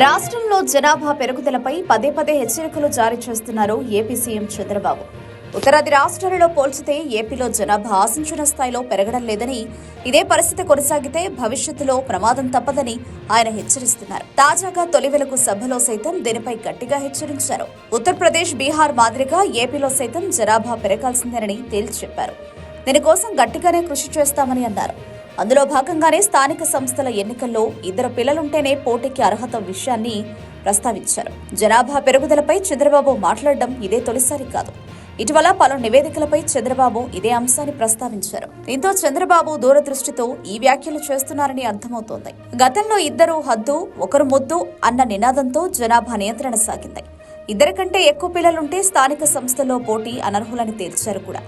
రాష్ట్రంలో జనాభా పెరుగుదలపై పదే పదే హెచ్చరికలు జారీ చేస్తున్నారు ఏపీ సీఎం చంద్రబాబు. ఉత్తరాది రాష్ట్రాలలో పోల్చితే ఏపీలో జనాభా ఆశించిన స్థాయిలో పెరగడం లేదని ఇదే పరిస్థితి కొనసాగితే భవిష్యత్తులో ప్రమాదం తప్పదని ఆయన హెచ్చరిస్తున్నారు. తాజాగా తొలి వెలుగు సభలో సైతం దీనిపై గట్టిగా హెచ్చరించారు. ఉత్తరప్రదేశ్ బీహార్ మాదిరిగా ఏపీలో సైతం జనాభా పెరగాల్సిందేనని తేల్చి చెప్పారు. దీనికోసం గట్టిగానే కృషి చేస్తామని అన్నారు. అందులో భాగంగానే స్థానిక సంస్థల ఎన్నికల్లో ఇద్దరు పిల్లలుంటేనే పోటీకి అర్హత విషయాన్ని ప్రస్తావించారు. జనాభా పెరుగుదలపై చంద్రబాబు మాట్లాడడం ఇదే తొలిసారి కాదు. ఇటీవల పలు నివేదికలపై చంద్రబాబు ఇదే అంశాన్ని ప్రస్తావించారు. దీంతో చంద్రబాబు దూరదృష్టితో ఈ వ్యాఖ్యలు చేస్తున్నారని అర్థమవుతోంది. గతంలో ఇద్దరు హద్దు ఒకరు ముద్దు అన్న నినాదంతో జనాభా నియంత్రణ సాగింది. ఇద్దరికంటే ఎక్కువ పిల్లలుంటే స్థానిక సంస్థల్లో పోటీ అనర్హులని తేల్చారు కూడా.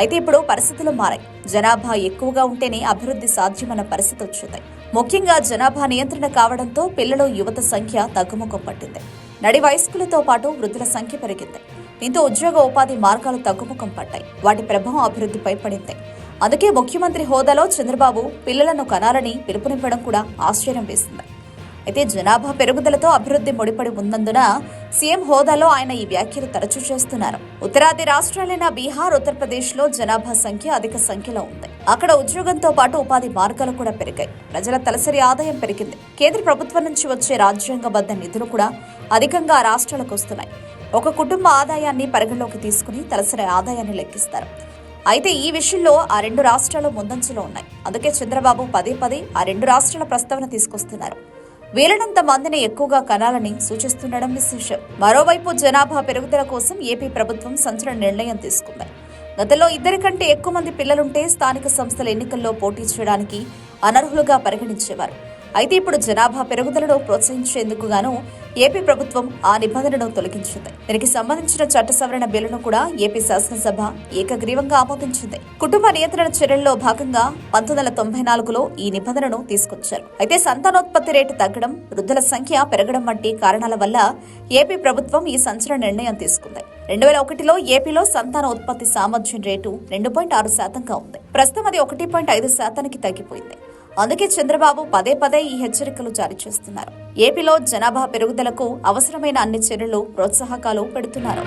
అయితే ఇప్పుడు పరిస్థితులు మారాయి. జనాభా ఎక్కువగా ఉంటేనే అభివృద్ధి సాధ్యమన్న పరిస్థితి వచ్చింది. ముఖ్యంగా జనాభా నియంత్రణ కావడంతో పిల్లలు యువత సంఖ్య తగ్గుముఖం పట్టింది. నడి వయస్కులతో పాటు వృద్ధుల సంఖ్య పెరిగింది. దీంతో ఉద్యోగ ఉపాధి మార్గాలు తగ్గుముఖం పట్టాయి వాటి ప్రభావం అభివృద్ధిపై పడింది. అందుకే ముఖ్యమంత్రి హోదాలో చంద్రబాబు పిల్లలను కనాలని పిలుపునివ్వడం కూడా ఆశ్చర్యం వేసింది. అయితే జనాభా పెరుగుదలతో అభివృద్ధి ముడిపడి ఉన్నందున సీఎం హోదాలో ఆయన ఈ వ్యాఖ్యలు తరచూ చేస్తున్నారు. ఉత్తరాది రాష్ట్రాలైన బీహార్ ఉత్తరప్రదేశ్లో జనాభా సంఖ్య అధిక సంఖ్యలో ఉంది. అక్కడ ఉద్యోగంతో పాటు ఉపాధి మార్గాలు కూడా పెరిగాయి. ప్రజల తలసరి ఆదాయం పెరిగింది. కేంద్ర ప్రభుత్వం నుంచి వచ్చే రాజ్యాంగబద్ధ నిధులు కూడా అధికంగా ఆ రాష్ట్రాలకు వస్తున్నాయి. ఒక కుటుంబ ఆదాయాన్ని పరిగణలోకి తీసుకుని తలసరి ఆదాయాన్ని లెక్కిస్తారు. అయితే ఈ విషయంలో ఆ రెండు రాష్ట్రాలు ముందంజలో ఉన్నాయి. అందుకే చంద్రబాబు పదే పదే ఆ రెండు రాష్ట్రాల ప్రస్తావన తీసుకొస్తున్నారు. వీలైనంత మందిని ఎక్కువగా కనాలని సూచిస్తుండడం విశేషం. మరోవైపు జనాభా పెరుగుదల కోసం ఏపీ ప్రభుత్వం సంచలన నిర్ణయం తీసుకుంది. గతంలో ఇద్దరి కంటే ఎక్కువ మంది పిల్లలుంటే స్థానిక సంస్థల ఎన్నికల్లో పోటీ చేయడానికి అనర్హులుగా పరిగణించేవారు. అయితే ఇప్పుడు జనాభా పెరుగుదలను ప్రోత్సహించేందుకు గాను ఏపీ ప్రభుత్వం ఆ నిబంధనను తొలగించింది. దీనికి సంబంధించిన చట్ట సవరణ బిల్లును కూడా ఏపీ శాసనసభ ఏకగ్రీవంగా ఆమోదించింది. కుటుంబ నియంత్రణ చర్యల్లో భాగంగా పంతొమ్మిది వందల తొంభై నాలుగులో ఈ నిబంధనను తీసుకొచ్చారు. అయితే సంతానోత్పత్తి రేటు తగ్గడం వృద్ధుల సంఖ్య పెరగడం వంటి కారణాల వల్ల ఏపీ ప్రభుత్వం ఈ సంచలన నిర్ణయం తీసుకుంది. రెండు వేల ఒకటిలో ఏపీలో సంతాన ఉత్పత్తి సామర్థ్యం రేటు రెండు పాయింట్ ఆరు శాతంగా ఉంది. ప్రస్తుతం అది ఒకటి పాయింట్ ఐదు శాతానికి తగ్గిపోయింది. అందుకే చంద్రబాబు పదే పదే ఈ హెచ్చరికలు జారీ చేస్తున్నారు. ఏపీలో జనాభా పెరుగుదలకు అవసరమైన అన్ని చర్యలు ప్రోత్సాహకాలు పెడుతున్నారు.